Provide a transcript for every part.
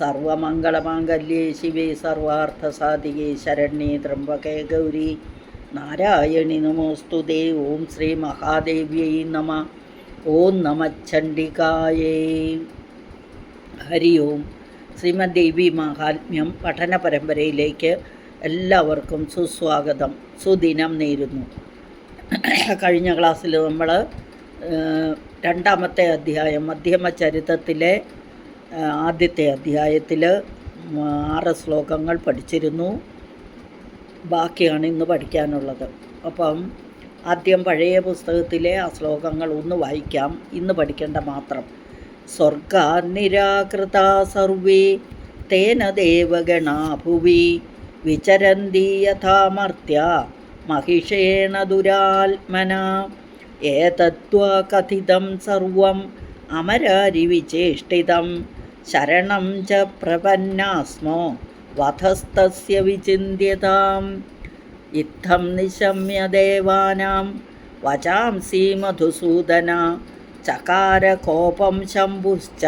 സർവമംഗളമാംഗല്യേ ശിവേ സർവാർത്ഥസാധികേ ശരണ്യേ ത്രംബകേ ഗൗരി. നാരായണി നമോസ്തുതേ ഓം ശ്രീ മഹാദേവ്യൈ നമ. ഓം നമച്ചണ്ഡികായേ ഹരി ഓം. ശ്രീമദ് ദേവി മഹാത്മ്യം പഠന പരമ്പരയിലേക്ക് എല്ലാവർക്കും സുസ്വാഗതം. സുദിനം നേരുന്നു. കഴിഞ്ഞ ക്ലാസ്സിൽ നമ്മൾ രണ്ടാമത്തെ അധ്യായം മധ്യമ ചരിത്രത്തിലെ ആദ്യത്തെ അധ്യായത്തിൽ ആറ് ശ്ലോകങ്ങൾ പഠിച്ചിരുന്നു. ബാക്കിയാണ് ഇന്ന് പഠിക്കാനുള്ളത്. അപ്പം ആദ്യം പഴയ പുസ്തകത്തിലെ ആ ശ്ലോകങ്ങൾ ഒന്ന് വായിക്കാം. ഇന്ന് പഠിക്കേണ്ട മാത്രം. സ്വർഗ നിരാകൃത സർവേ തേന ദേവഗണാ ഭുവി വിചരന്തി യഥാമർത്യ മഹിഷേണ ദുരാത്മന ഏതത്വ കഥിതം സർവം അമരാരിവിചേഷ്ടിതം ശരണം ച പ്രപന്നാസ്മോ വധസ്തസ്യ വിചിന്യതാം ഇത്തം നിശമ്യ ദേവാനാം വചാംസി മധുസൂദന ചകാരകോപം ശംഭുശ്ച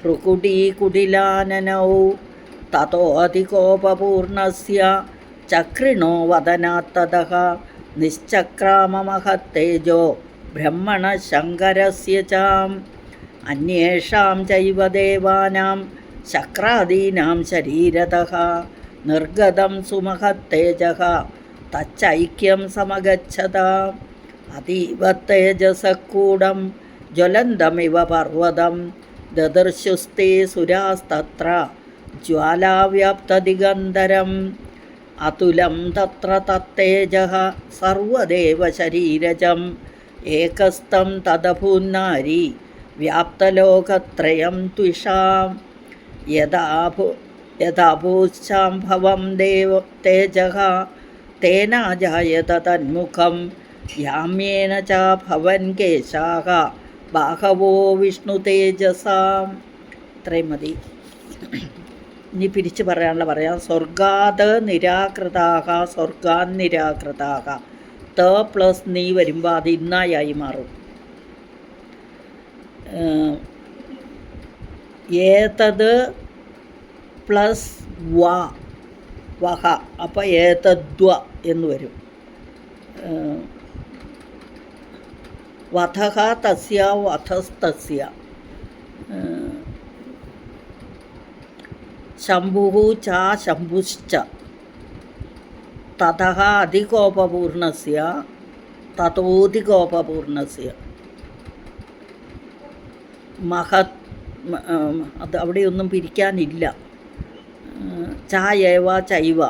ഭ്രുകുടീകുടിലാനനൗ തതോധികോപപൂർണസ്യ ചക്രിണോ വദനാത്തതഃ നിശ്ചക്രാമമഹത്തേജോ ബ്രഹ്മണ ശങ്കരസ്യ ചാം. അന്യേഷാം ചൈവ ദേവാനാം ശക്രാദീനാം ശരീരതഃ നിർഗതം സുമഹത്തേജഃ തച്ചൈക്യം സമഗച്ഛത അതീവ തേജസക്കൂടം ജ്വലന്തമിവ പർവതം ദദർശുസ്തേ സുരാസ്തത്ര ജ്വാലാവ്യാപ്തദിഗന്ധരം അതുലം തത്ര തത്തേജ സർവദേവ ശരീരജം ഏകസ്തം തദഭൂന്നാരി വ്യാപ്തലോകത്രയം ത്വിഷാം യഥാഭൂ യഥാഭൂശാംഭവം ദേവ തേജഃ തേനാജായത തന്മുഖം യാമ്യേന ച ഭവൻ കേശാഹ ബാഹവോ വിഷ്ണു തേജസാം. ഇത്രയും മതി. ഇനി പിരിച്ചു പറയാനുള്ള പറയാം. സ്വർഗാത് നിരാകൃതാക സ്വർഗാൻ നിരാകൃതാക ത പ്ലസ് നീ വരുമ്പോൾ അത് ഇന്നായി മാറും. ഏതത് പ്ലസ് വ വഹ. അപ്പോൾ ഏതദ്വ എന്ന് വരും. വധഹ തസ്യ വധസ്തസ്യ. ശംഭു ച ശംഭുശ്ച. തഥ അധികോപപൂർണസ്യ തതോധികോപപൂർണസ്യ മഹത് അത് അവിടെയൊന്നും പിരിക്കാനില്ല. ചായവ ചൈവ.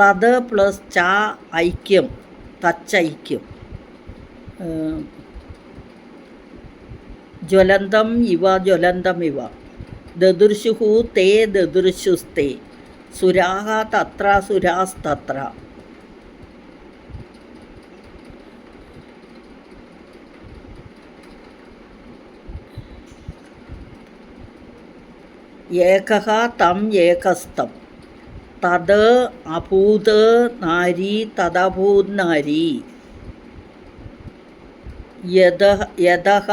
തത് പ്ലസ് ച ഐക്യം തച്ചൈക്യം ജ്വലന്തം ഇവ ജ്വലന്തം ഇവ. ദദൃശുഹു തേ ദദൃശുസ്തേ. സുരാഹ തത്ര സുരാസ്തത്ര. ഏകഃ തം ഏകസ്തം തത് അഭൂത് നാരി തദഭൂത് നാരി. യദ യദഃ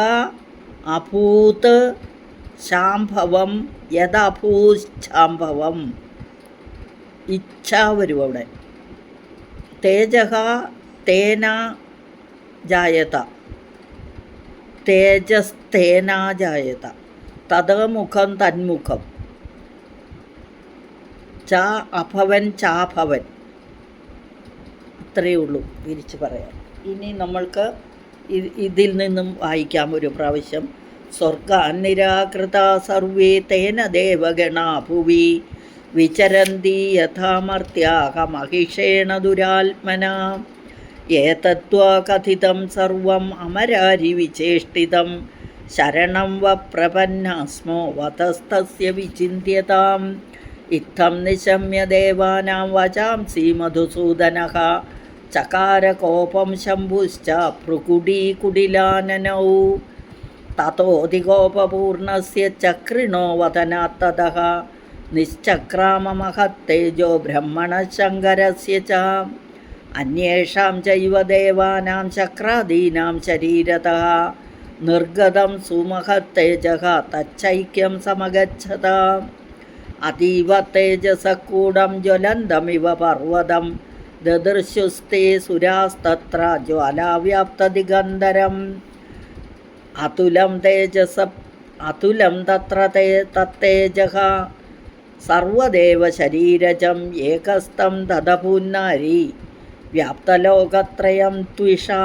അഭൂത് ശാംഭവം യദഭൂശാംഭവം ഇച്ഛ വരും അവിടെ. തേജഃ തേന ജായത. തേജസ്തേന ജായത. തത് മുഖം തന്മുഖം. ച അഭവൻ ചാഭവൻ അത്രയേ ഉള്ളൂ തിരിച്ച് പറയാം ഇനി നമ്മൾക്ക് ഇതിൽ നിന്നും വായിക്കാം ഒരു പ്രാവശ്യം. സ്വർഗ നിരാകൃത സർവേ തേന ദേവഗണാ ഭുവി വിചരന്തി യഥാമർത്യാഹ മഹിഷേണ ദുരാത്മന. ഏതത്വ കഥിതം സർവം അമരാരി വിചേഷ്ടിതം. ശരണം വ പ്രപന്നാസ്മോ വതസ്തസ്യ വിചിന്യതാം ഇത്തം നിശമ്യ ദേവാനാം വചാംസി മധുസൂദനഃ. ചകാരകോപം ശംഭുശ്ച ഭൃകുടീകുടിലാനനൗ തതോധികോപപൂർണസ്യ ചക്രിണോ വദനാത്തതഃ നിശ്ചക്രാമമഹത്തേജോ ബ്രഹ്മണശങ്കരസ്യ ച. അന്യേഷാം ചൈവ ദേവാനാം ചക്രാദീനാം ശരീരതഃ. നിർഗതം സുമഹത്തേജഃ തച്ചൈക്യം സമഗച്ഛത. അതീവ തേജസക്കൂടം ജ്വലന്തമിവ പർവതം. ദദൃശുസ്തേ സുരാസ്തത്ര ജ്വാലാവ്യാപ്തദിഗന്ധരം. അതുലം തേജസ അതുലം തത്ര തേ തത്തേജ സർവദേവശരീരജം ഏകസ്തം ദദപൂന്നാരി. വ്യാപ്തലോകത്രയം ത്വിഷാ.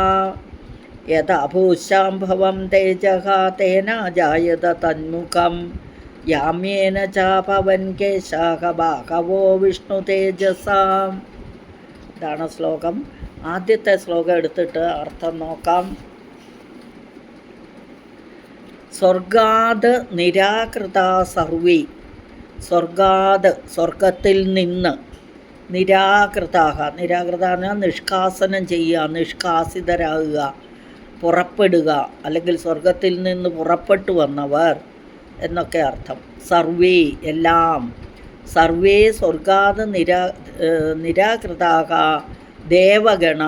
യഥാഭൂശാംഭവം തേജഃ തേന ജായത തന്മുഖം. യാമ്യേന ചാപവൻ കേശാഹ വിഷ്ണു തേജസാം. ഇതാണ് ശ്ലോകം. ആദ്യത്തെ ശ്ലോകം എടുത്തിട്ട് അർത്ഥം നോക്കാം. സ്വർഗാത് നിരാകൃത സർവി. സ്വർഗാത് സ്വർഗത്തിൽ നിന്ന് നിരാകൃതാഹ നിരാകൃത നിഷ്കാസനം ചെയ്യുക നിഷ്കാസിതരാകുക. പുറപ്പെടുക അല്ലെങ്കിൽ സ്വർഗത്തിൽ നിന്ന് പുറപ്പെട്ടു വന്നവർ എന്നൊക്കെ അർത്ഥം. സർവേ എല്ലാം സർവേ സ്വർഗാത് നിരാ നിരാകൃതാക ദേവഗണ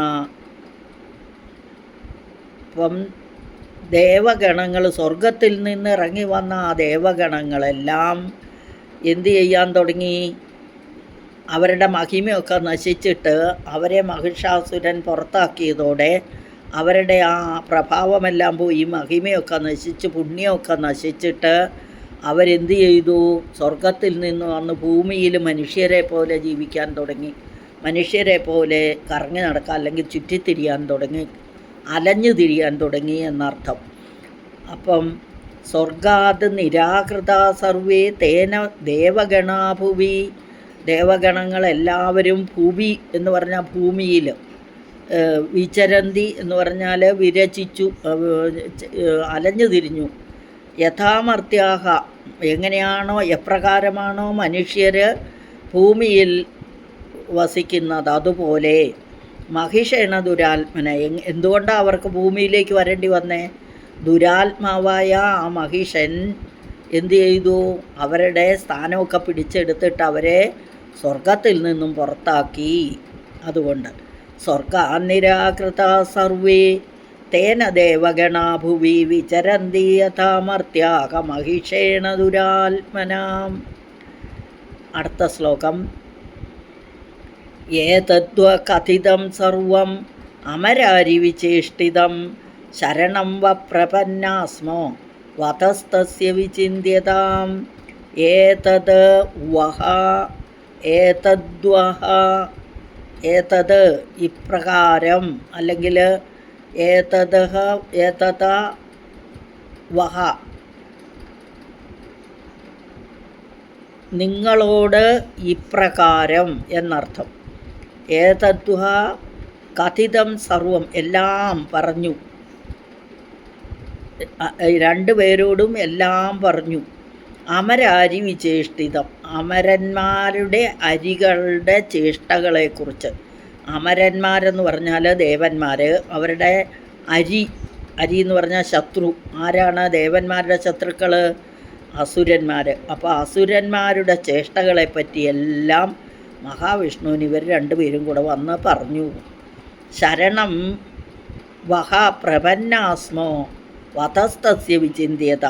അപ്പം ദേവഗണങ്ങൾ സ്വർഗത്തിൽ നിന്ന് ഇറങ്ങി വന്ന ആ ദേവഗണങ്ങളെല്ലാം എന്തു ചെയ്യാൻ തുടങ്ങി? അവരുടെ മഹിമയൊക്കെ നശിച്ചിട്ട് അവരെ മഹിഷാസുരൻ പുറത്താക്കിയതോടെ അവരുടെ ആ പ്രഭാവമെല്ലാം പോയി മഹിമയൊക്കെ നശിച്ച് പുണ്യമൊക്കെ നശിച്ചിട്ട് അവരെന്ത് ചെയ്തു? സ്വർഗത്തിൽ നിന്ന് വന്ന് ഭൂമിയിൽ മനുഷ്യരെ പോലെ ജീവിക്കാൻ തുടങ്ങി. മനുഷ്യരെ പോലെ കറങ്ങി നടക്കാൻ അല്ലെങ്കിൽ ചുറ്റിത്തിരിയാൻ തുടങ്ങി അലഞ്ഞു തിരിയാൻ തുടങ്ങി എന്നർത്ഥം. അപ്പം സ്വർഗാത് നിരാകൃത സർവേ തേന ദേവഗണാഭുവി. ദേവഗണങ്ങളെല്ലാവരും ഭൂവി എന്ന് പറഞ്ഞാൽ ഭൂമിയിൽ. വിചരന്തി എന്ന് പറഞ്ഞാൽ വിരചിച്ചു അലഞ്ഞു തിരിഞ്ഞു. യഥാമർത്യാഹ എങ്ങനെയാണോ എപ്രകാരമാണോ മനുഷ്യർ ഭൂമിയിൽ വസിക്കുന്നത് അതുപോലെ. മഹിഷേണ ദുരാത്മന എന്തുകൊണ്ടാണ് അവർക്ക് ഭൂമിയിലേക്ക് വരേണ്ടി വന്നേ? ദുരാത്മാവായ ആ മഹിഷൻ എന്ത് ചെയ്തു? അവരുടെ സ്ഥാനമൊക്കെ പിടിച്ചെടുത്തിട്ട് അവരെ സ്വർഗത്തിൽ നിന്നും പുറത്താക്കി. അതുകൊണ്ട് സ്വർഗാനിരാകൃത സർവേ. തേന ദേവഗണാഭുവി വിചരന്തി യഥാമർത്യാക മഹിഷേണ ദുരാത്മനാം. അടുത്ത ശ്ലോകം. ഏതദ്വകഥിതം സർവം അമരാരിവിചേഷ്ടിതം ശരണം വ പ്രപന്നാസ്മോ വതസ്തസ്യ വിചിന്യതാം ഏതത് വഹ ഏതദ്വഹ ഏതത് ഇപ്രകാരം? അല്ലെങ്കിൽ ഏതത് ഏതത വഹ. നിങ്ങളോട് ഇപ്രകാരം എന്നർത്ഥം. ഏതദ്വ കഥിതം സർവം എല്ലാം പറഞ്ഞു. രണ്ടു പേരോടും എല്ലാം പറഞ്ഞു. അമരാരി വിചേഷ്ടിതം അമരന്മാരുടെ അരികളുടെ ചേഷ്ടകളെക്കുറിച്ച്. അമരന്മാരെന്ന് പറഞ്ഞാൽ ദേവന്മാർ അവരുടെ അരി അരി എന്ന് പറഞ്ഞാൽ ശത്രു. ആരാണ് ദേവന്മാരുടെ ശത്രുക്കൾ അസുരന്മാർ അപ്പോൾ അസുരന്മാരുടെ ചേഷ്ടകളെ പറ്റിയെല്ലാം മഹാവിഷ്ണുവിന് ഇവർ രണ്ടുപേരും കൂടെ വന്ന് പറഞ്ഞു. ശരണം വഹ പ്രപന്നാസ്മോ വധസ്തസ്യ വിചിന്യത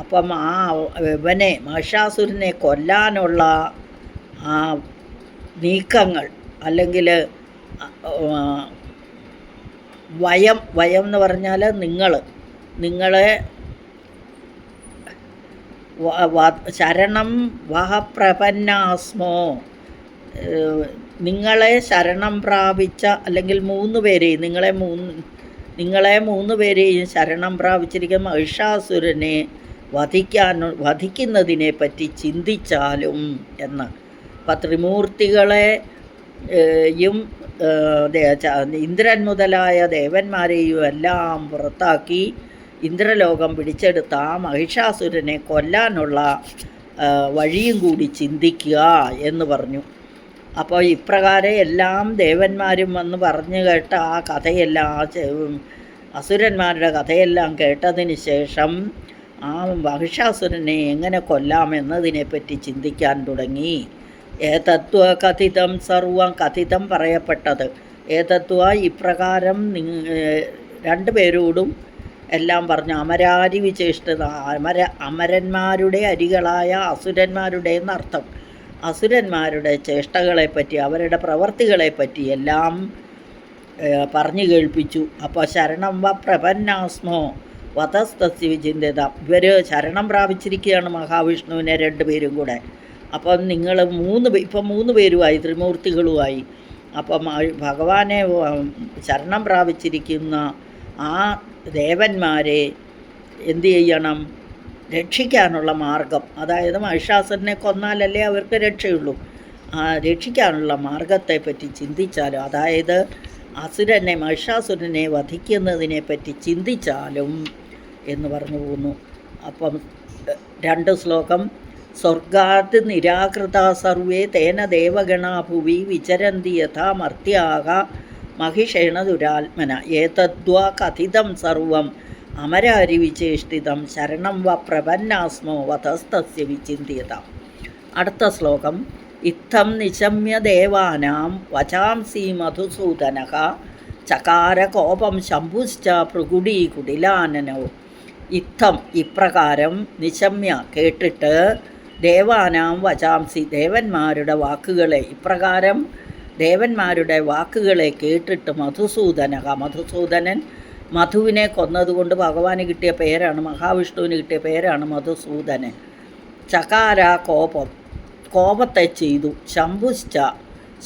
അപ്പം ആ ഇവനെ മഹിഷാസുരനെ കൊല്ലാനുള്ള ആ നീക്കങ്ങൾ അല്ലെങ്കിൽ വയം വയം എന്ന് പറഞ്ഞാൽ നിങ്ങൾ നിങ്ങളെ ശരണം വഹപ്രപന്നാസ്മോ നിങ്ങളെ ശരണം പ്രാപിച്ച അല്ലെങ്കിൽ മൂന്ന് പേരെയും നിങ്ങളെ മൂന്ന് നിങ്ങളെ മൂന്ന് പേരെയും ശരണം പ്രാപിച്ചിരിക്കുന്ന മഹിഷാസുരനെ വധിക്കാൻ വധിക്കുന്നതിനെ പറ്റി ചിന്തിച്ചാലും എന്ന് അപ്പം ത്രിമൂർത്തികളെയും ഇന്ദ്രൻ മുതലായ ദേവന്മാരെയും എല്ലാം പുറത്താക്കി ഇന്ദ്രലോകം പിടിച്ചെടുത്ത ആ മഹിഷാസുരനെ കൊല്ലാനുള്ള വഴിയും കൂടി ചിന്തിക്കുക എന്ന് പറഞ്ഞു. അപ്പോൾ ഇപ്രകാരം എല്ലാം ദേവന്മാരും വന്ന് പറഞ്ഞു കേട്ട ആ കഥയെല്ലാം അസുരന്മാരുടെ കഥയെല്ലാം കേട്ടതിന് ശേഷം ആ മഹിഷാസുരനെ എങ്ങനെ കൊല്ലാമെന്നതിനെപ്പറ്റി ചിന്തിക്കാൻ തുടങ്ങി. ഏതത്വ കഥിതം സർവം കഥിതം പറയപ്പെട്ടത്. ഏതത്വ ഇപ്രകാരം നി രണ്ടുപേരോടും എല്ലാം പറഞ്ഞു. അമരാരി വിശേഷത അമര അമരന്മാരുടെ അരികളായ അസുരന്മാരുടെ എന്നർത്ഥം. അസുരന്മാരുടെ ചേഷ്ടകളെപ്പറ്റി അവരുടെ പ്രവർത്തികളെപ്പറ്റി എല്ലാം പറഞ്ഞു കേൾപ്പിച്ചു. അപ്പോൾ ശരണം വ പ്രപന്നാസ്മോ. വതസ്തസ്യ വിചിന്തിത. ഇവർ ശരണം പ്രാപിച്ചിരിക്കുകയാണ് മഹാവിഷ്ണുവിനെ രണ്ടുപേരും കൂടെ. അപ്പം നിങ്ങൾ മൂന്ന് ഇപ്പം മൂന്ന് പേരുമായി ത്രിമൂർത്തികളുമായി. അപ്പം ഭഗവാനെ ശരണം പ്രാപിച്ചിരിക്കുന്ന ആ ദേവന്മാരെ എന്തു ചെയ്യണം? രക്ഷിക്കാനുള്ള മാർഗം. അതായത് മഹിഷാസുരനെ കൊന്നാലല്ലേ അവർക്ക് രക്ഷയുള്ളൂ. ആ രക്ഷിക്കാനുള്ള മാർഗത്തെപ്പറ്റി ചിന്തിച്ചാലും അതായത് അസുരനെ മഹിഷാസുരനെ വധിക്കുന്നതിനെപ്പറ്റി ചിന്തിച്ചാലും എന്ന് പറഞ്ഞു പോകുന്നു. അപ്പം രണ്ട് ശ്ലോകം. സ്വർഗാത് നിരാകൃത സർവേ തേന ദേവഗണാ ഭുവി വിചരന്തി യഥാ മർത്യാക മഹിഷേണ ദുരാത്മന. ഏതദ്വാ കഥിതം സർവം അമരാരി വിചേഷ്ടിതം ശരണം വ പ്രപന്നാസ്മോ വധസ്തസ്യ വിചിന്തിയത. അടുത്ത ശ്ലോകം. ഇത്തം നിശമ്യ ദേവാനാം വചാംസി മധുസൂദന ചകാര കോപം ശംഭുശ്ച പ്രകുടീകുടിലാനനവും കുടിലാനനോ. ഇത്തം ഇപ്രകാരം നിശമ്യ കേട്ടിട്ട് ദേവാനാം വചാംസി ദേവന്മാരുടെ വാക്കുകളെ ഇപ്രകാരം ദേവന്മാരുടെ വാക്കുകളെ കേട്ടിട്ട് മധുസൂദനക. മധുസൂദനൻ മധുവിനെ കൊന്നതുകൊണ്ട് ഭഗവാന് കിട്ടിയ പേരാണ് മഹാവിഷ്ണുവിന് കിട്ടിയ പേരാണ് മധുസൂദനൻ. ചകാര കോപം കോപത്തെ ചെയ്തു. ശംഭുശ്ച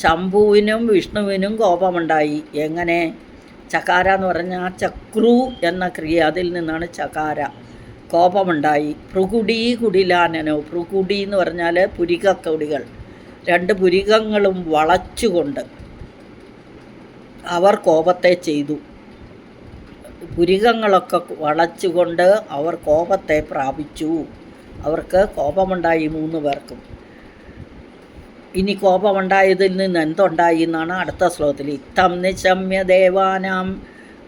ശംഭുവിനും വിഷ്ണുവിനും കോപമുണ്ടായി. എങ്ങനെ? ചകാര എന്ന് പറഞ്ഞാൽ ചക്രു എന്ന ക്രിയ. അതിൽ നിന്നാണ് ചകാര. കോപമുണ്ടായി. ഭൃകുടി കുടിലാനനോ പ്രുകുടി എന്ന് പറഞ്ഞാൽ പുരികക്കൊടികൾ. രണ്ട് പുരികങ്ങളും വളച്ചുകൊണ്ട് അവർ കോപത്തെ ചെയ്തു. പുരികങ്ങളൊക്കെ വളച്ചുകൊണ്ട് അവർ കോപത്തെ പ്രാപിച്ചു. അവർക്ക് കോപമുണ്ടായി മൂന്ന് പേർക്കും. ഇനി കോപമുണ്ടായതിൽ നിന്ന് എന്തുണ്ടായി എന്നാണ് അടുത്ത ശ്ലോകത്തിൽ. ഇത്തം നിശമ്യ ദേവാനാം.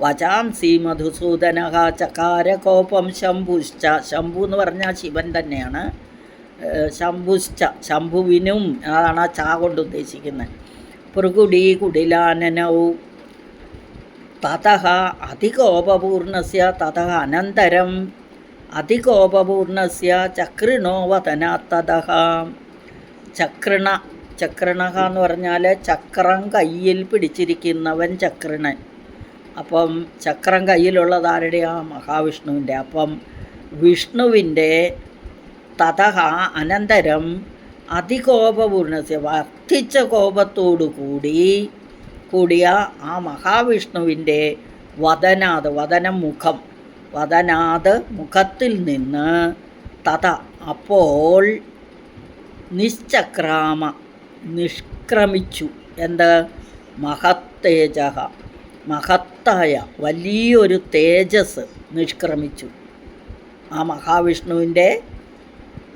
വചാംസി മധുസൂദന ചകാര കോപം ശംഭുശ്ച. ശംഭു എന്ന് പറഞ്ഞാൽ ശിവൻ തന്നെയാണ്. ശംഭുശ്ച. ശംഭുവിനും അതാണ് ആ ചാ കൊണ്ട് ഉദ്ദേശിക്കുന്നത്. പൃകുടി കുടിലാനനവും തഥ അതികോപപൂർണസ്യ തഥ അനന്തരം. അതികോപപൂർണസ്യ ചക്രിണോ തതഃ ചക്രണ ചക്രണ എന്ന് പറഞ്ഞാൽ ചക്രം കയ്യിൽ പിടിച്ചിരിക്കുന്നവൻ ചക്രണൻ. അപ്പം ചക്രം കയ്യിലുള്ളത് ആരുടെയാ? മഹാവിഷ്ണുവിന്റെ. അപ്പം വിഷ്ണുവിന്റെ തഥ അനന്തരം അതികോപപൂർണസ്യ വർദ്ധിച്ച കോപത്തോടു കൂടി കൂടിയ ആ മഹാവിഷ്ണുവിന്റെ വദനാത് വദനം മുഖം വദനാത് മുഖത്തിൽ നിന്ന് തഥ അപ്പോൾ നിശ്ചക്രാമ നിഷ്ക്രമിച്ചു. എന്താ? മഹത്തേജ. മഹത്തായ വലിയൊരു തേജസ് നിഷ്ക്രമിച്ചു. ആ മഹാവിഷ്ണുവിന്റെ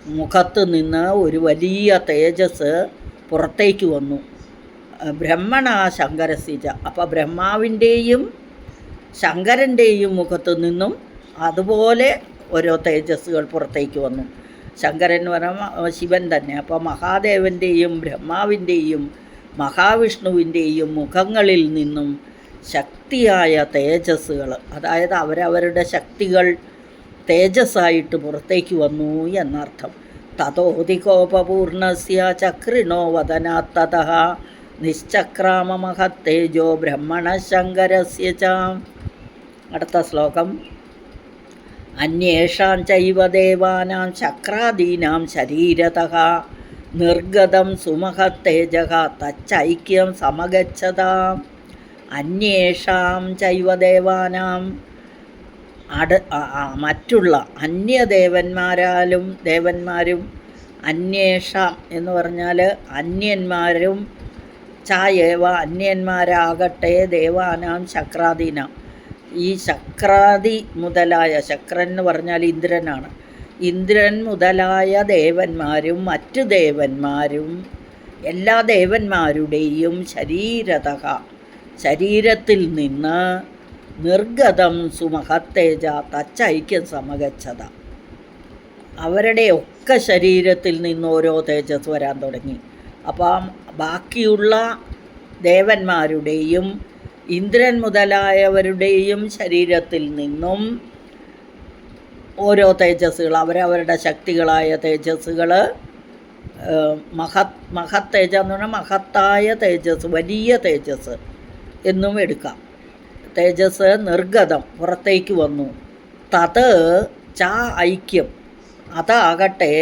മുഖത്ത് നിന്ന് ഒരു വലിയ തേജസ് പുറത്തേക്ക് വന്നു. ബ്രഹ്മണ ശങ്കരസിജ. അപ്പോൾ ബ്രഹ്മാവിന്റെയും ശങ്കരന്റെയും മുഖത്തു നിന്നും അതുപോലെ ഓരോ തേജസ്സുകൾ പുറത്തേക്ക് വന്നു. ശങ്കരൻ എന്ന് പറയുമ്പോൾ ശിവൻ തന്നെ. അപ്പോൾ മഹാദേവന്റെയും ബ്രഹ്മാവിന്റെയും മഹാവിഷ്ണുവിന്റെയും മുഖങ്ങളിൽ നിന്നും ശക്തിയായ തേജസ്സുകൾ അതായത് അവരവരുടെ ശക്തികൾ തേജസ്സായിട്ട് പുറത്തേക്ക് വന്നു എന്നർത്ഥം. തതോതികോപപൂർണസ്യ ചക്രിണോ വദനാത്തത നിശ്ചക്രാമമഹത്തേജോ ബ്രഹ്മണ ശങ്കരസ്യ ച. അടുത്ത ശ്ലോകം. അന്യേഷാം ചൈവ ദേവാനാം ചക്രാദീനാം ശരീരതഃ. നിർഗതം സുമഹത്തേജ തച്ചൈക്യം സമഗച്ഛത. അന്യേഷാം ചൈവ ദേവാനാം അട മറ്റുള്ള അന്യദേവന്മാരാലും ദേവന്മാരും അന്വേഷ എന്ന് പറഞ്ഞാൽ അന്യന്മാരും ചായേവ അന്യന്മാരാകട്ടെ ദേവാനാം ചക്രാദീനാം. ഈ ശക്രാദി മുതലായ ശക്രൻ എന്ന് പറഞ്ഞാൽ ഇന്ദ്രനാണ്. ഇന്ദ്രൻ മുതലായ ദേവന്മാരും മറ്റു ദേവന്മാരും എല്ലാ ദേവന്മാരുടെയും ശരീരതക. ശരീരത്തിൽ നിന്ന് നിർഗതം സുമഹത്തേജ തച്ചൈക്യം സമകച്ചത. അവരുടെ ഒക്കെ ശരീരത്തിൽ നിന്ന് ഓരോ തേജസ് വരാൻ തുടങ്ങി. അപ്പം ബാക്കിയുള്ള ദേവന്മാരുടെയും ഇന്ദ്രൻ മുതലായവരുടെയും ശരീരത്തിൽ നിന്നും ഓരോ തേജസ്സുകൾ അവരവരുടെ ശക്തികളായ തേജസ്സുകൾ മഹത് മഹത് തേജ എന്ന് പറഞ്ഞാൽ മഹത്തായ തേജസ് വലിയ തേജസ് എന്നും എടുക്കാം. തേജസ് നിർഗതം പുറത്തേക്ക് വന്നു. തത് ച ഐക്യം. അതാകട്ടെ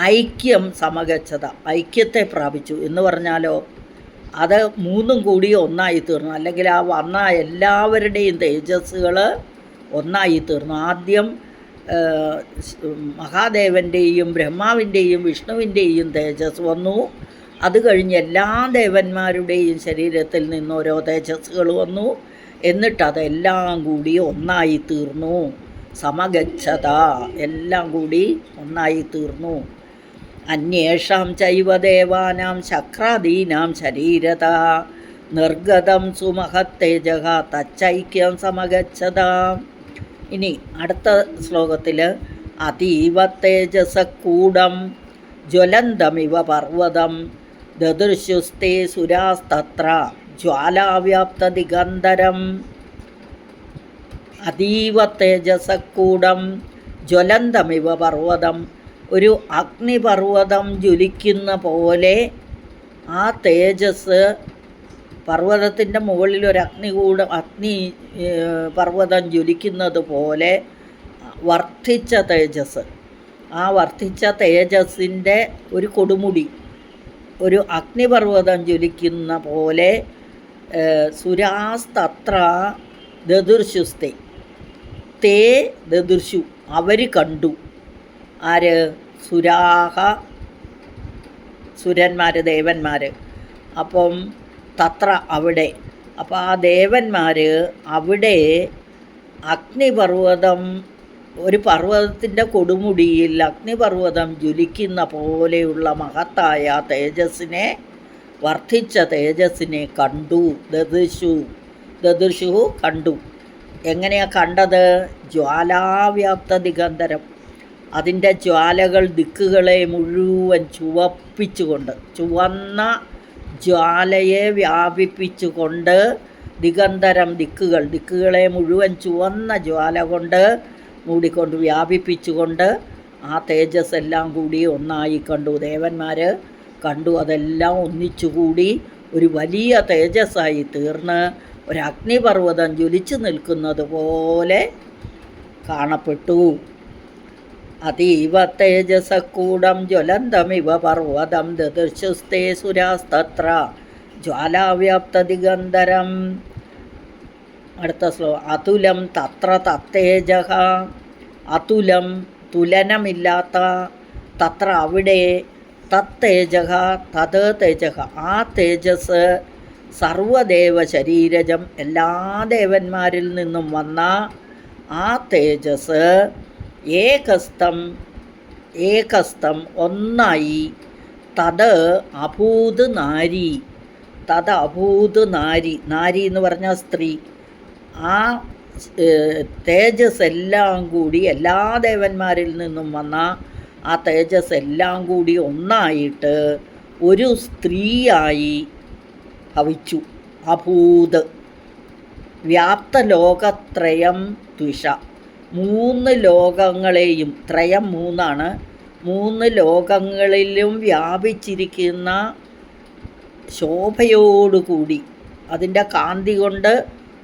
ഐക്യം സമഗച്ഛത ഐക്യത്തെ പ്രാപിച്ചു. എന്ന് പറഞ്ഞാലോ? അത് മൂന്നും കൂടി ഒന്നായി തീർന്നു. അല്ലെങ്കിൽ ആ വന്ന എല്ലാവരുടെയും തേജസ്സുകൾ ഒന്നായി തീർന്നു. ആദ്യം മഹാദേവന്റെയും ബ്രഹ്മാവിന്റെയും വിഷ്ണുവിന്റെയും തേജസ് വന്നു. അത് കഴിഞ്ഞ് എല്ലാ ദേവന്മാരുടെയും ശരീരത്തിൽ നിന്ന് ഓരോ തേജസ്സുകൾ വന്നു. എന്നിട്ട് അതെല്ലാം കൂടി ഒന്നായി തീർന്നു. സമഗച്ഛത എല്ലാം കൂടി ഒന്നായി തീർന്നു. അന്യേഷാം ചൈവദേവാനാം ശക്രാദീനാം ശരീരത. നിർഗതം സുമഹത്തേജ തച്ചൈക്യം സമഗച്ഛത. ഇനി അടുത്ത ശ്ലോകത്തിൽ അതീവ തേജസക്കൂടം ജ്വലന്തമിവ പർവതം ദദൃശുസ്തേ സുരാസ്തത്ര ജ്വാലാവ്യാപ്ത ദിഗന്ധരം അതീവ തേജസക്കൂടം ജ്വലന്തമിവ പർവതം ഒരു അഗ്നിപർവതം ജ്വലിക്കുന്ന പോലെ ആ തേജസ് പർവതത്തിന്റെ മുകളിൽ ഒരു അഗ്നികൂടം അഗ്നി പർവതം ജ്വലിക്കുന്നത് പോലെ വർദ്ധിച്ച തേജസ്. ആ വർദ്ധിച്ച തേജസ്സിന്റെ ഒരു കൊടുമുടി ഒരു അഗ്നിപർവതം ജ്വലിക്കുന്ന പോലെ സുരാസ്തത്ര ദദുർശുസ്തേ തേ ദദുർശു അവർ കണ്ടു. ആര്? സുരാഹ സുരന്മാർ ദേവന്മാർ അപ്പം തത്ര അവിടെ. അപ്പോൾ ആ ദേവന്മാർ അവിടെ അഗ്നിപർവതം ഒരു പർവതത്തിന്റെ കൊടുമുടിയിൽ അഗ്നിപർവതം ജ്വലിക്കുന്ന പോലെയുള്ള മഹത്തായ തേജസ്സിനെ വർദ്ധിച്ച തേജസ്സിനെ കണ്ടു. ദദൃശു ദദൃശു കണ്ടു. എങ്ങനെയാണ് കണ്ടത്? ജ്വാലാവ്യാപ്ത ദിഗന്ധരം. അതിന്റെ ജ്വാലകൾ ദിക്കുകളെ മുഴുവൻ ചുവപ്പിച്ചുകൊണ്ട് ചുവന്ന ജ്വാലയെ വ്യാപിപ്പിച്ചുകൊണ്ട് ദിഗന്തരം ദിക്കുകൾ ദിക്കുകളെ മുഴുവൻ ചുവന്ന ജ്വാല കൊണ്ട് മൂടിക്കൊണ്ട് വ്യാപിപ്പിച്ചുകൊണ്ട് ആ തേജസ് എല്ലാം കൂടി ഒന്നായി കണ്ടു. ദേവന്മാർ കണ്ടു അതെല്ലാം ഒന്നിച്ചുകൂടി ഒരു വലിയ തേജസ്സായി തീർന്ന് ഒരു അഗ്നിപർവതം ജ്വലിച്ചു നിൽക്കുന്നത് പോലെ കാണപ്പെട്ടു. അതീവ തേജസക്കൂടം ജ്വലന്തമിവ പർവതം ദദൃശുസ്തേ സുരാസ്തത്ര. ജ്വാലാവ്യാപ്തദിഗന്ധരം. അടുത്ത ശ്ലോ അതുലം തത്ര തത്തേജ അതുലം തുലനമില്ലാത്ത. തത്ര അവിടെ തത്തേജ തത് തേജ ആ തേജസ് സർവദേവ ശരീരജം എല്ലാ ദേവന്മാരിൽ നിന്നും വന്ന ആ തേജസ് ഏകസ്തം ഏകസ്തം ഒന്നായി തത് അഭൂത് നാരി തത് അഭൂത് നാരി നാരി എന്ന് പറഞ്ഞാൽ സ്ത്രീ. ആ തേജസ് എല്ലാം കൂടി എല്ലാ ദേവന്മാരിൽ നിന്നും വന്ന ആ തേജസ് എല്ലാം കൂടി ഒന്നായിട്ട് ഒരു സ്ത്രീയായി ഭവിച്ചു. അഭൂത്. വ്യാപ്തലോകത്രയം ദ്വിഷ. മൂന്ന് ലോകങ്ങളെയും ത്രയം മൂന്നാണ്. മൂന്ന് ലോകങ്ങളിലും വ്യാപിച്ചിരിക്കുന്ന ശോഭയോടുകൂടി അതിന്റെ കാന്തി കൊണ്ട്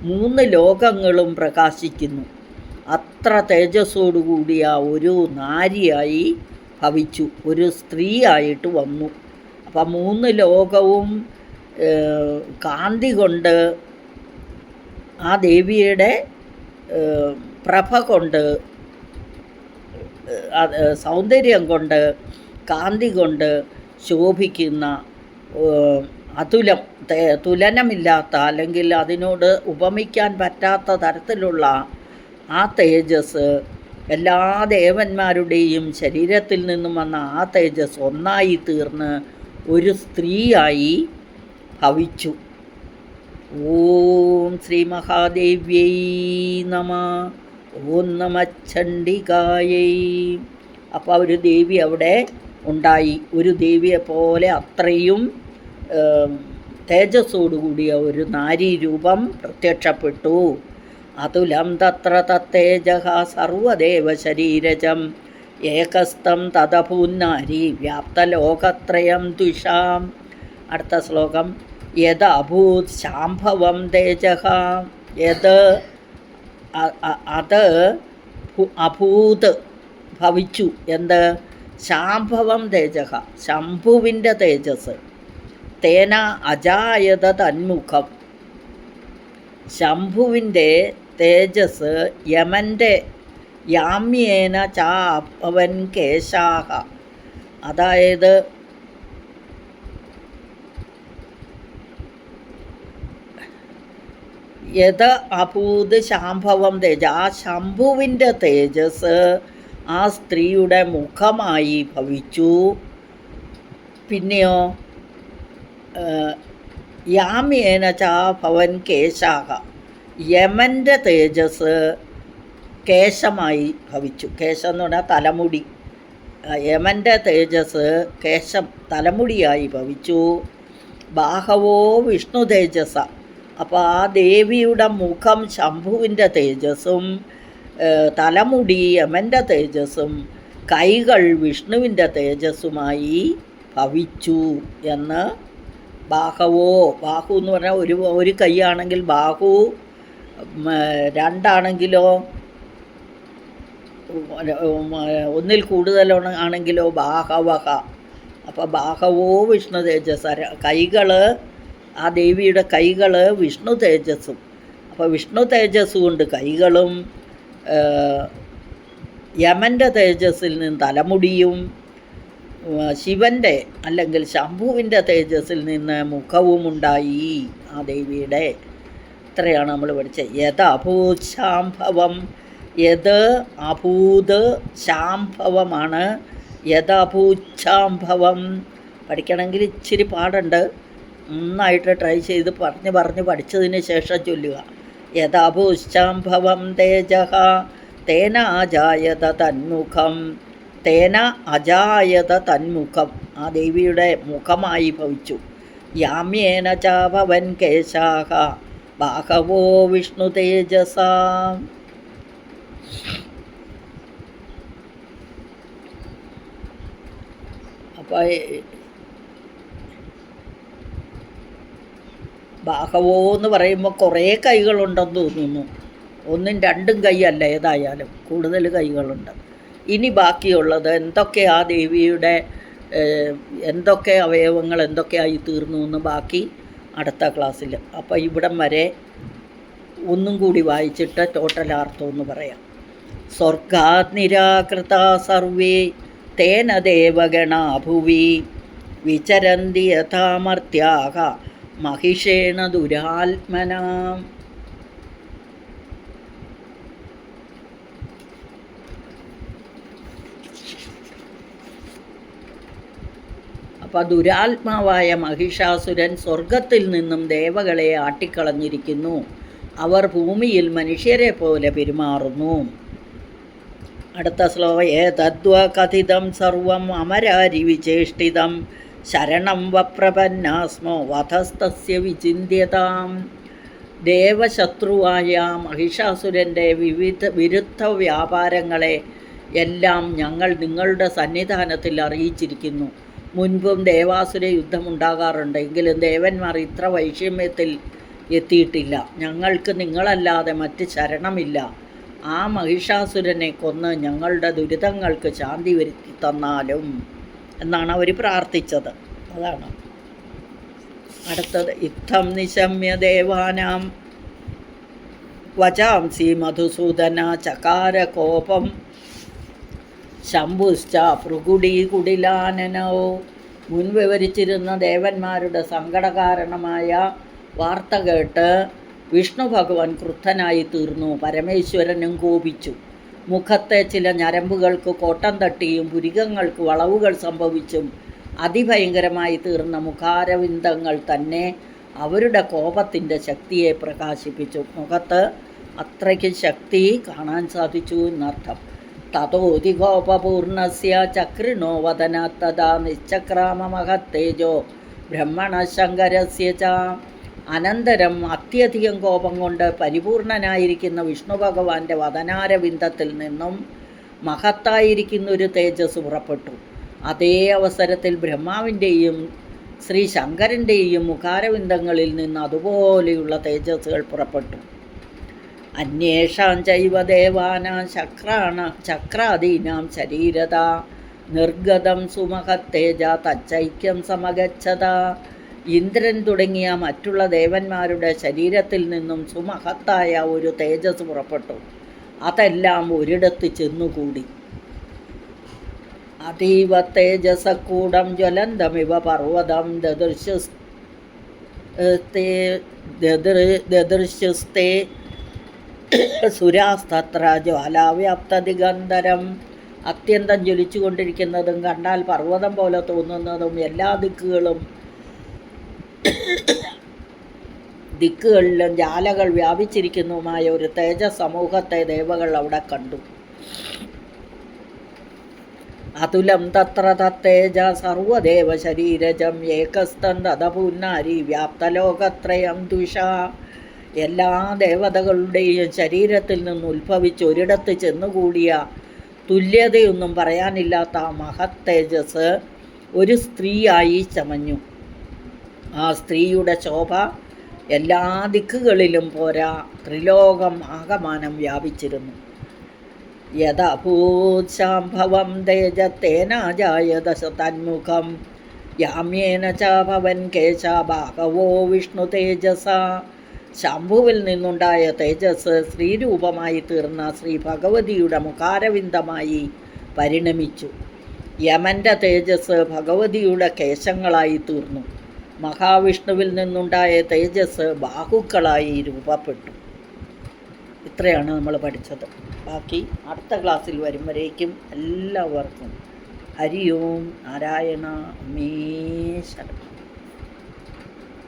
മൂന്ന് ലോകങ്ങളും പ്രകാശിക്കുന്നു. അത്ര തേജസ്സോടുകൂടിയ ഒരു നാരിയായി ഭവിച്ചു ഒരു സ്ത്രീയായിട്ട് വന്നു. അപ്പം മൂന്ന് ലോകവും കാന്തി കൊണ്ട് ആ ദേവിയുടെ പ്രഭ കൊണ്ട് സൗന്ദര്യം കൊണ്ട് കാന്തി കൊണ്ട് ശോഭിക്കുന്ന അതുലം തുലനമില്ലാത്ത അല്ലെങ്കിൽ അതിനോട് ഉപമിക്കാൻ പറ്റാത്ത തരത്തിലുള്ള ആ തേജസ് എല്ലാ ദേവന്മാരുടെയും ശരീരത്തിൽ നിന്നും വന്ന ആ തേജസ് ഒന്നായി തീർന്ന് ഒരു സ്ത്രീയായി ഭവിച്ചു. ഓം ശ്രീ മഹാദേവ്യൈ നമ. ഓം നമ ചണ്ഡികായൈ അപ്പോൾ ഒരു ദേവി അവിടെ ഉണ്ടായി. ഒരു ദേവിയെ പോലെ അത്രയും തേജസ്സോടുകൂടിയ ഒരു നാരീരൂപം പ്രത്യക്ഷപ്പെട്ടു. അതുലം തത്ര തത്തേജ സർവദേവ ശരീരജം ഏകസ്തം തദഭൂന്നാരി വ്യാപ്തലോകത്രയം ദുഷാം അടുത്ത ശ്ലോകം. യഥ അഭൂത് ശാംഭവം തേജ. യത് അത് അഭൂത് ഭവിച്ചു. എന്ത്? ശാംഭവം തേജഹ ശംഭുവിന്റെ തേജസ് തേന അജായത തന്മുഖം ശംഭുവിന്റെ തേജസ് യമന്റെ യാമ്യേന ചാ അവൻ കേശാഹ. അതായത് യഥ അഭൂത് ശാംഭവം തേജ. ആ ശംഭുവിന്റെ തേജസ് ആ സ്ത്രീയുടെ മുഖമായി ഭവിച്ചു. പിന്നെയോ യാമ്യേന ചാ ഭവൻ കേശാഹ. യമന്റെ തേജസ് കേശമായി ഭവിച്ചു. കേശം എന്ന് പറഞ്ഞാൽ തലമുടി. യമന്റെ തേജസ് കേശം തലമുടിയായി ഭവിച്ചു. ബാഹവോ വിഷ്ണു തേജസ. അപ്പോൾ ആ ദേവിയുടെ മുഖം ശംഭുവിന്റെ തേജസ്സും തലമുടി യമന്റെ തേജസ്സും കൈകൾ വിഷ്ണുവിന്റെ തേജസ്സുമായി ഭവിച്ചു എന്ന് ബാഹവോ ബാഹു എന്ന് പറഞ്ഞാൽ ഒരു ഒരു കൈയാണെങ്കിൽ ബാഹു രണ്ടാണെങ്കിലോ ഒന്നിൽ കൂടുതൽ ആണെങ്കിലോ ബാഹവഹ. അപ്പോൾ ബാഹവോ വിഷ്ണു തേജസ് കൈകൾ ആ ദേവിയുടെ കൈകൾ വിഷ്ണു തേജസ്സും. അപ്പോൾ വിഷ്ണു തേജസ് കൊണ്ട് കൈകളും യമന്റെ തേജസ്സിൽ നിന്ന് തലമുടിയും ശിവന്റെ അല്ലെങ്കിൽ ശംഭുവിന്റെ തേജസ്സിൽ നിന്ന് മുഖവും ഉണ്ടായി ആ ദേവിയുടെ. ഇത്രയാണ് നമ്മൾ പഠിച്ചത് യത് അഭൂത് ശാംഭവം യത് അഭൂത് ശാംഭവമാണ്. ശാംഭവം. പഠിക്കണമെങ്കിൽ ഇച്ചിരി പാടുണ്ട്. നന്നായിട്ട് ട്രൈ ചെയ്ത് പറഞ്ഞ് പറഞ്ഞ് പഠിച്ചതിന് ശേഷം ചൊല്ലുക. യഥാഭൂശ്ചാംഭവം തേജ തേന അജായത തന്മുഖം തേന അജായത തന്മുഖം. ആ ദേവിയുടെ മുഖമായി ഭവിച്ചു. യാമ്യേന ചാഭവൻ കേശാഹ ബാഹവോ വിഷ്ണു തേജസ. അപ്പോൾ ബാഹവോ എന്ന് പറയുമ്പോൾ കുറേ കൈകളുണ്ടെന്ന് തോന്നുന്നു. ഒന്നും രണ്ടും കൈയല്ല ഏതായാലും കൂടുതൽ കൈകളുണ്ട്. ഇനി ബാക്കിയുള്ളത് എന്തൊക്കെ ആ ദേവിയുടെ എന്തൊക്കെ അവയവങ്ങൾ എന്തൊക്കെയായി തീർന്നു എന്ന് ബാക്കി അടുത്ത ക്ലാസ്സിൽ. അപ്പോൾ ഇവിടം വരെ ഒന്നും കൂടി വായിച്ചിട്ട് ടോട്ടൽ അർത്ഥം എന്ന് പറയാം. സ്വർഗാത് നിരാകൃത സർവേ തേന ദേവഗണാഭുവി വിചരന്തി യഥാമർത്യാഹ മഹിഷേണ ദുരാത്മന. അപ്പോൾ ദുരാത്മാവായ മഹിഷാസുരൻ സ്വർഗത്തിൽ നിന്നും ദേവകളെ ആട്ടിക്കളഞ്ഞിരിക്കുന്നു. അവർ ഭൂമിയിൽ മനുഷ്യരെ പോലെ പെരുമാറുന്നു. അടുത്ത ശ്ലോകം ഏ തദ്വ കഥിതം സർവം അമരാരി വിചേഷ്ടിതം. ശരണം വപ്രപന്നാസ്മോ വധസ്തസ്യ വിചിന്യതാം ദേവശത്രുവായ മഹിഷാസുരന്റെ വിവിധ വിരുദ്ധ വ്യാപാരങ്ങളെ എല്ലാം ഞങ്ങൾ നിങ്ങളുടെ സന്നിധാനത്തിൽ അറിയിച്ചിരിക്കുന്നു. മുൻപും ദേവാസുര യുദ്ധമുണ്ടാകാറുണ്ട്. എങ്കിലും ദേവന്മാർ ഇത്ര വൈഷമ്യത്തിൽ എത്തിയിട്ടില്ല. ഞങ്ങൾക്ക് നിങ്ങളല്ലാതെ മറ്റ് ശരണമില്ല. ആ മഹിഷാസുരനെ കൊന്ന് ഞങ്ങളുടെ ദുരിതങ്ങൾക്ക് ശാന്തി വരുത്തി തന്നാലും എന്നാണ് അവർ പ്രാർത്ഥിച്ചത്. അതാണ്. അടുത്തത് ഇത്തം നിശമ്യ ദേവാനാം. വചാംസി മധുസൂദന ചകാര കോപം ശംഭുശ്ച ഭൃഗുടി കുടിലാനനോ മുൻവിവരിച്ചിരുന്ന ദേവന്മാരുടെ സങ്കടകാരണമായ വാർത്ത കേട്ട് വിഷ്ണു ഭഗവാൻ ക്രുദ്ധനായി തീർന്നു. പരമേശ്വരനും കോപിച്ചു. മുഖത്തെ ചില ഞരമ്പുകൾക്ക് കോട്ടം തട്ടിയും പുരികങ്ങൾക്ക് വളവുകൾ സംഭവിച്ചും അതിഭയങ്കരമായി തീർന്ന മുഖാരവിന്ദങ്ങൾ തന്നെ അവരുടെ കോപത്തിന്റെ ശക്തിയെ പ്രകാശിപ്പിച്ചു. മുഖത്ത് അത്രയ്ക്ക് ശക്തി കാണാൻ സാധിച്ചു എന്നർത്ഥം. തതോതി കോപപൂർണസ്യ ചക്രിണോ തഥാ നിശ്ചക്രാമ നിശ്ചക്രാമമഹത്തേജോ ബ്രഹ്മണശങ്കരസ്യ ച അനന്തരം അത്യധികം കോപം കൊണ്ട് പരിപൂർണനായിരിക്കുന്ന വിഷ്ണു ഭഗവാന്റെ വതനാരവിന്ദത്തിൽ നിന്നും മഹത്തായിരിക്കുന്ന ഒരു തേജസ് പുറപ്പെട്ടു. അതേ അവസരത്തിൽ ബ്രഹ്മാവിന്റെയും ശ്രീ ശങ്കരന്റെയും മുഖാരവിന്ദങ്ങളിൽ നിന്ന് അതുപോലെയുള്ള തേജസ്സുകൾ പുറപ്പെട്ടു. അന്വേഷാം ചൈവ ദേവാനാം ചക്രാണ ചക്രാദീനാം ശരീരത നിർഗതം സുമഹത്തേജ തച്ചൈക്യം സമഗച്ഛത ഇന്ദ്രൻ തുടങ്ങിയ മറ്റുള്ള ദേവന്മാരുടെ ശരീരത്തിൽ നിന്നും സുമഹത്തായ ഒരു തേജസ് പുറപ്പെട്ടു. അതെല്ലാം ഒരിടത്ത് ചെന്നുകൂടി. അതീവ തേജസക്കൂടം ജ്വലന്തമിവ പർവതം ദദൃശസ് ദദൃശസ്തേ സുരാസ്തത്ര ജ്വാലാവ്യാപ്തദിഗന്ധരം. അത്യന്തം ജ്വലിച്ചുകൊണ്ടിരിക്കുന്നതും കണ്ടാൽ പർവതം പോലെ തോന്നുന്നതും എല്ലാ ദിക്കുകളും ദിക്കുകളിലും ജാലകൾ വ്യാപിച്ചിരിക്കുന്നതുമായ ഒരു തേജ സമൂഹത്തെ ദേവകൾ അവിടെ കണ്ടു. അതുലം തത്ര തത്തേജ സർവദേവ ശരീരജം ഏകസ്തം തഥപൂന്നാരി വ്യാപ്തലോകത്രയം ദുഷ എല്ലാ ദേവതകളുടെയും ശരീരത്തിൽ നിന്ന് ഉത്ഭവിച്ച് ഒരിടത്ത് ചെന്നുകൂടിയ തുല്യതയൊന്നും പറയാനില്ലാത്ത ആ മഹത് തേജസ് ഒരു സ്ത്രീയായി ചമഞ്ഞു. ആ സ്ത്രീയുടെ ശോഭ എല്ലാ ദിക്കുകളിലും പോരാ. ത്രിലോകം ആകമാനം വ്യാപിച്ചിരുന്നു. യഥഭൂശാംഭവം തേജത്തേനാജായത തന്മുഖം. യാമ്യേന ചാഭവൻ ഭവൻ കേശ ഭാഗവോ വിഷ്ണു തേജസ. ശംഭുവിൽ നിന്നുണ്ടായ തേജസ് സ്ത്രീരൂപമായി തീർന്ന ശ്രീ ഭഗവതിയുടെ മുഖാരവിന്ദമായി പരിണമിച്ചു. യമന്റെ തേജസ് ഭഗവതിയുടെ കേശങ്ങളായി തീർന്നു. മഹാവിഷ്ണുവിൽ നിന്നുണ്ടായ തേജസ് ബാഹുക്കളായി രൂപപ്പെട്ടു. ഇത്രയാണ് നമ്മൾ പഠിച്ചത്. ബാക്കി അടുത്ത ക്ലാസ്സിൽ വരും വരേക്കും എല്ലാവർക്കും. ഹരി ഓം നാരായണ മേ ശരണം.